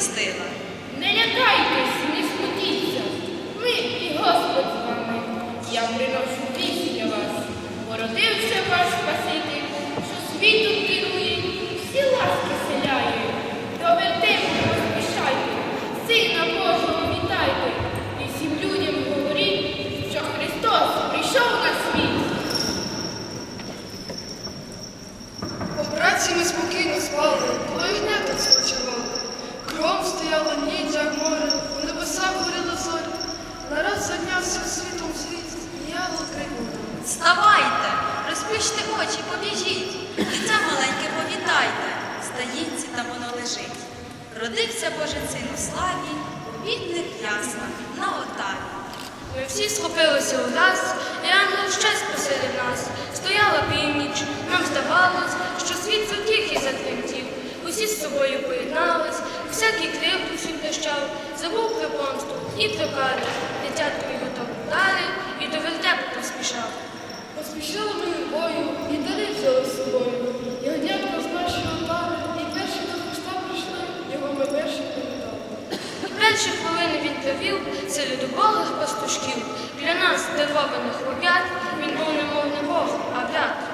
містила. всім світом зіяла кривона. Вставайте, розплющте очі, побіжіть, дитя маленьке повітайте, в стаїнці там воно лежить. Родився Божий син у славі, у бідних яснах, на отарі. Ми всі схопилися у нас, і ангел щастя посеред нас. Стояла північ, нам здавалось, що світ затіх і затремтів. Усі з собою поєднались, всякий кривду всім дощав, забув про помсту і про кару, дитяткові Далі і до вертепу поспішав. Поспішила ми бою і далі взяла з собою. Його дядько з нашого отари, і перші до хвоста прийшли, його ми перші привітали. І перші хвилини він провів серед убогих пастушків. Для нас, дивованих рубят, він був немов не Бог, а брат.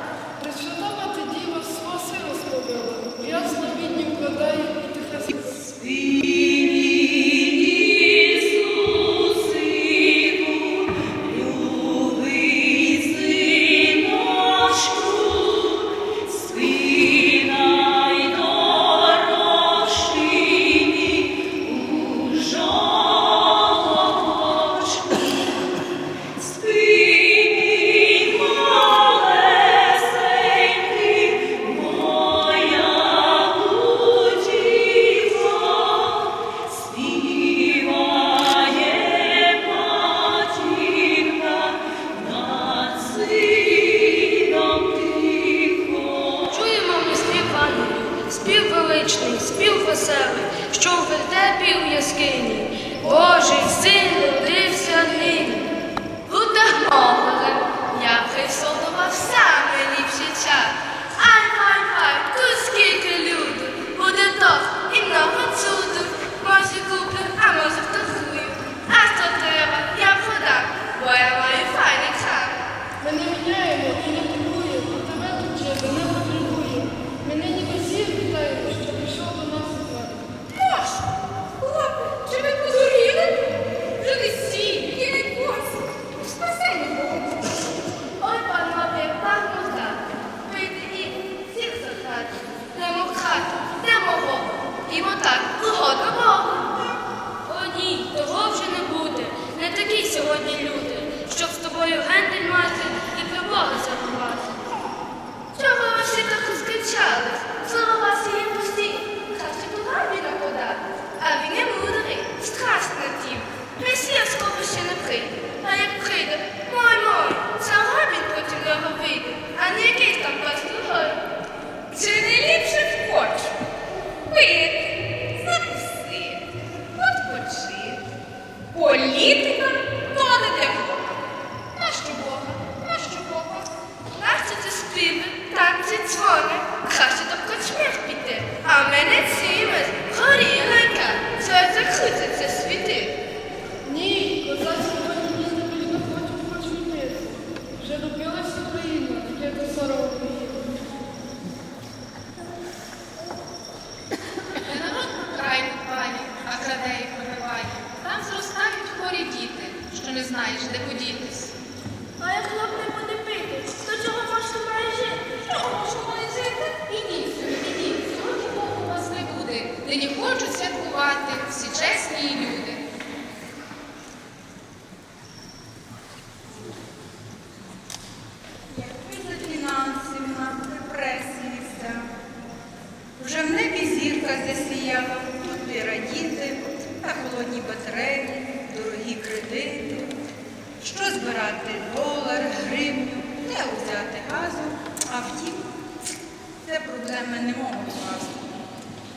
ми не мого власне.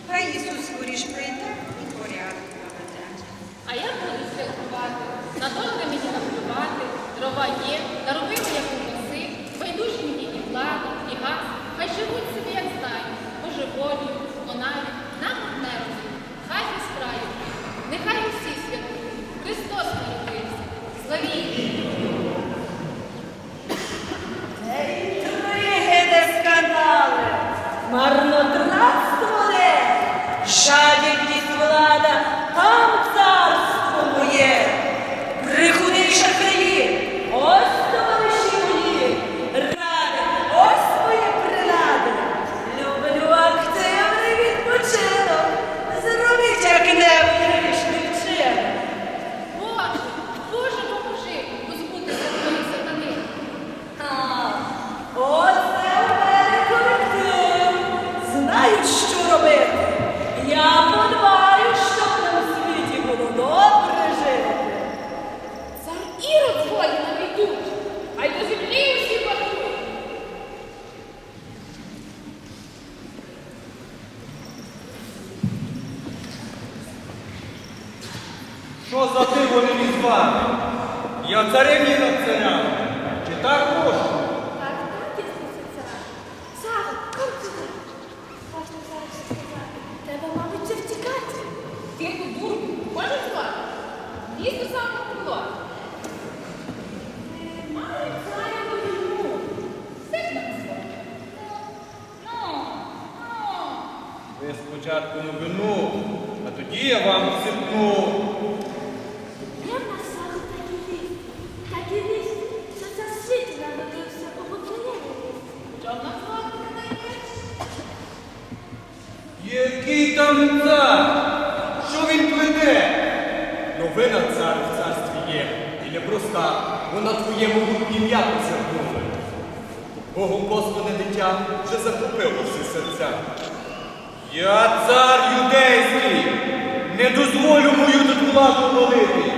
Хай Ісус скоріш прийде і порядок наведе. А я буду святкувати, надовго мені наплювати, дрова є, Що за диво не візвати? Я царевні над царями. Чи так можна? Так, так, дійсно, цар. Цар, ком сюди. Можна зараз сказати. Треба, мабуть, це втікати. Тихо, дурку, можеш звати? Лізь до самого було. Маю царя вину. Все ж так все. Ну, ну. Ви спочатку новину, а тоді я вам сипну. Який там цар? Що він плете? Новина цар в царстві є. І не проста. Вона твоє могутнє ім'я посягнула. Богом послане дитя вже захопило всі серця. Я цар юдейський, не дозволю мою тут владу молити,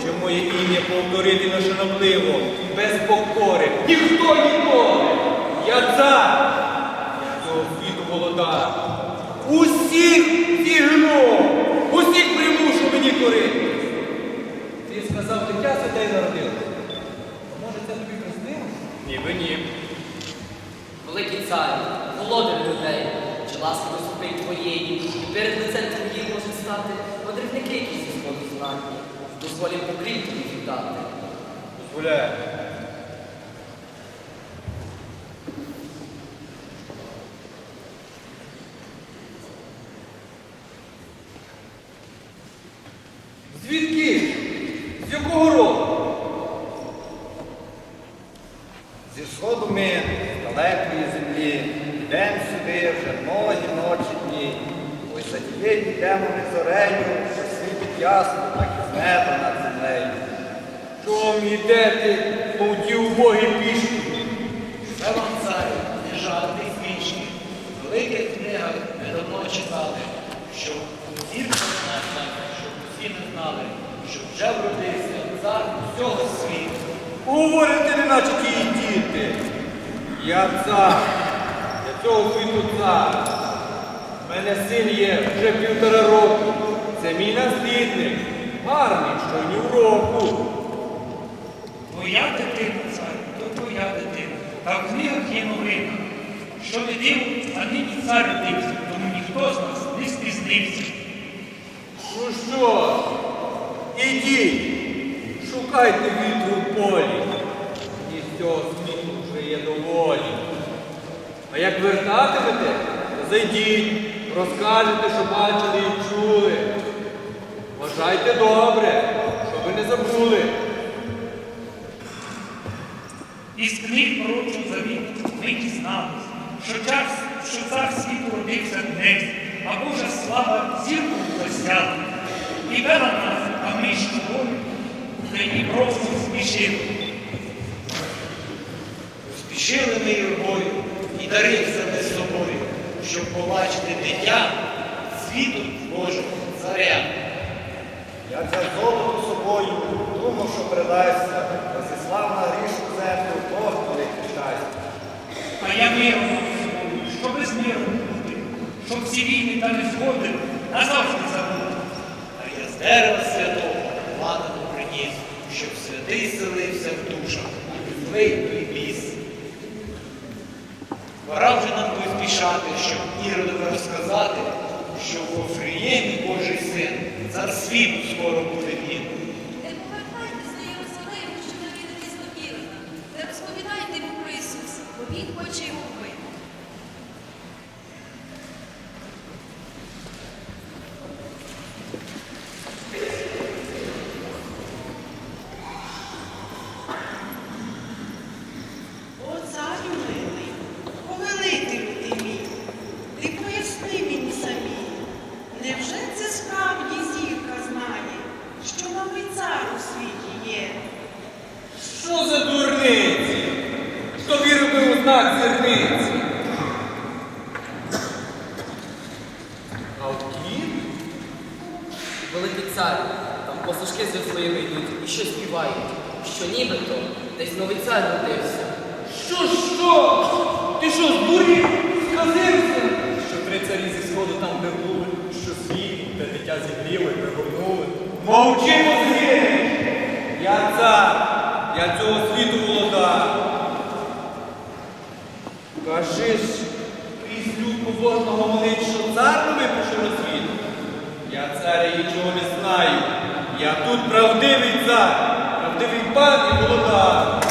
щоб моє ім'я повторити нешанобливо, без покори. Ніхто ніколи. Я цар, цього світу володар. Усіх зігну, усіх примушу мені корити. Ти сказав, дитя святей народилося. А Може, це тобі приснилося? Ні, ви ні. Великий цар, володар людей, чи ласка наступить твоєї, і перед лицем твоїм можуть стати мандрівники, які зі сходу знатні, дозволім покрів тобі віддати. Дозволяю. Звідки? З якого роду? Зі сходу ми, з далекої землі, йдемо сюди вже многі ночі дні. Ось за тією йдемо ми зорею, що ясно, так і з неба над землею. Чом йдете, мов ті убогі пішки? Це вам царю, не жадний свічки. В великих книгах ми давно читали, що усі знали, щоб усі не знали, що вже вродився цар усього світу. Говорите, неначе ті діти. Я цар. Для цього світу цар. У мене син є вже півтора року. Це мій наслідник. Гарний, що ні в року. Твоя дитина, цар, то твоя дитина. Та в книгах є новина, що не диво, а нині цар родився, тому ніхто з нас не спізнився. Ну що, ж, ідіть, шукайте вітру в полі. І з цього світу вже є доволі. А як вертатимете, то зайдіть, розкажете, що бачили і чули. Вважайте добре, щоб ви не забули. Із книг пророчого завіту ми дізналися, що цар, що цар світу родився днес, а Божа слава зірку засяла. І вела нас, а ми за її просто спішили. Спішили ми юрбою і дари себе з собою, щоб побачити дитя світу Божого царя. Я взяв золото собою, думав, що придасться, розіслав на грішну землю Бог велике щастя. А я миром собою, що без миру щоб всі війни та незгоди назавжди забути. А я з дерева святого ладану приніс, щоб святий селився в душах, і злий той біс. Пора вже нам поспішати, щоб Іродове розказати, що в Офріємі Божий син, цар світу скоро буде великий цар, там посушки зі своїми йдуть і що співають, що нібито десь новий цар родився. Що, що? Ти що, з здурів? Сказився? Що три царі зі сходу там не були, що свій та дитя зігріли, пригорнули. Мовчимо Мозги! Я цар, я цього світу володар. Кажи ж, крізь люд поводного молить, що цар не випише розвідку. Я царя нічого не знаю. Я тут правдивий цар, правдивий пан і володар.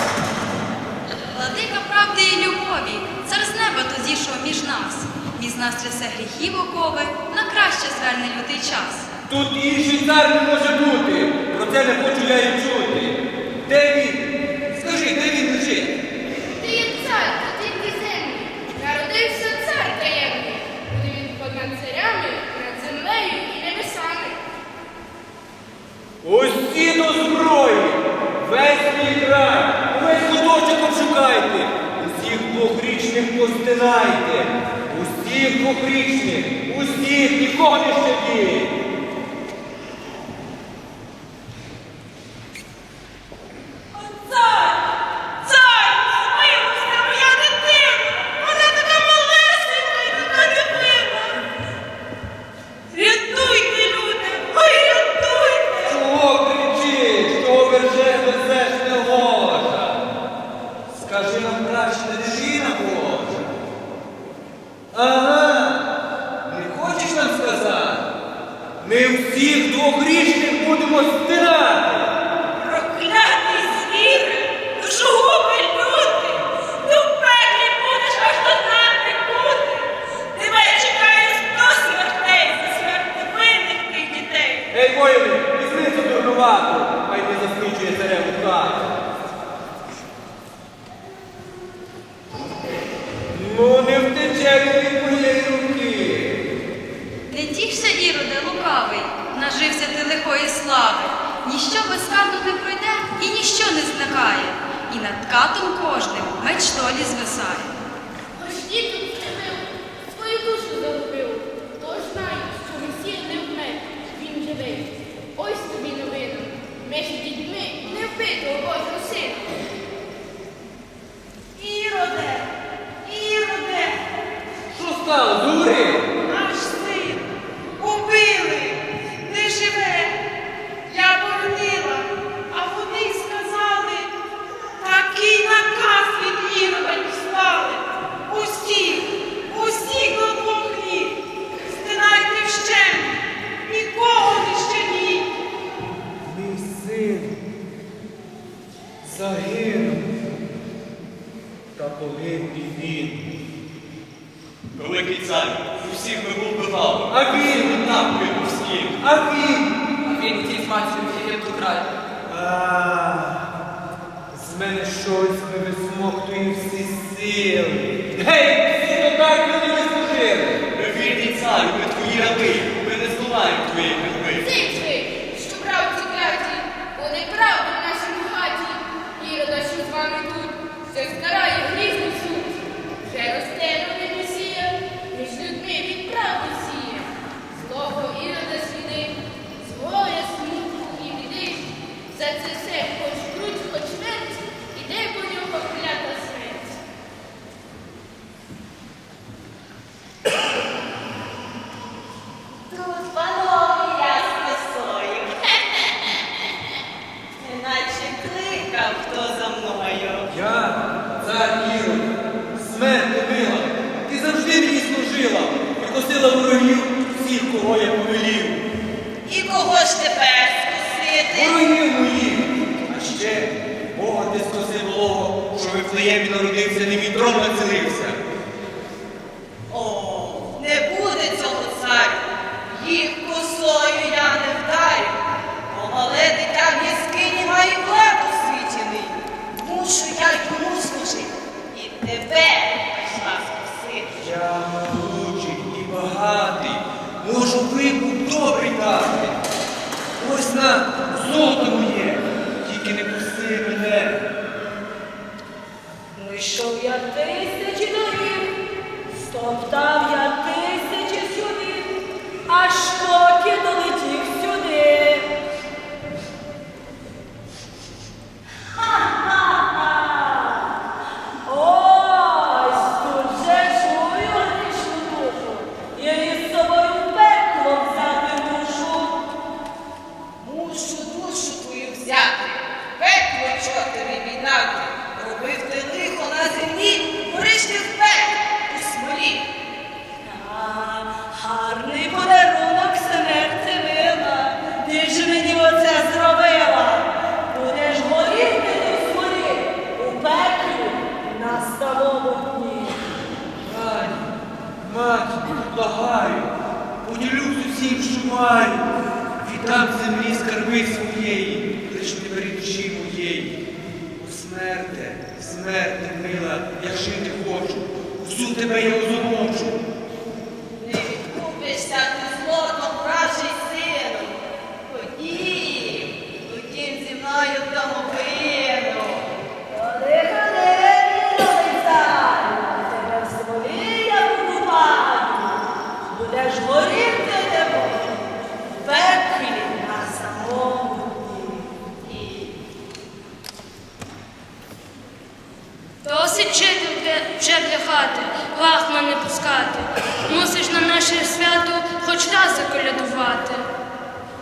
Владика правди і любові, цар з неба то зійшов між нас. Між нас трясе гріхів окови, на краще зверне лютий час. Тут інший цар не може бути, про це не хочу я і чути. Де Усі до зброї, весь мій край, увесь куточок обшукайте, усіх двохрічних постинайте, усіх двохрічних, усіх! Нікого не щадіє. скусила ворогів всіх, кого я повелів. І кого ж тепер скусити? Ворогів моїх. А ще Бога ти скоси волого, що в Вифлеємі народився, не вітром націлився. Маю. Віддам землі скарби своєї, лиш не бери душі моєї. О, смерте, смерте, мила, я жити хочу, всю тебе я озолочу. Не відкупишся ти злотом, вражий сину. Ходім, ходім зі мною в домовину. Ходи, ходи, мій цар, тебе в смолі я буду мати. Будеш горіти тебе в пеклі на самому дні. Досить жити вже- для хати, лахма не пускати. Мусиш на наше свято хоч раз заколядувати.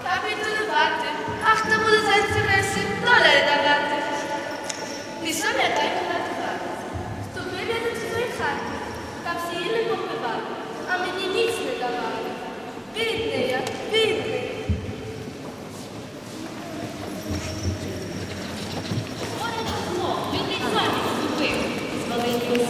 Та підолювати, а хто буде за інтереси, доля давати. Ти пам'ятай, коли давати. Ступив я до твоєї хати, та всі не попивали, а мені ніч не давали. Бідний я, бідний. Він від замість згубив, з маленьким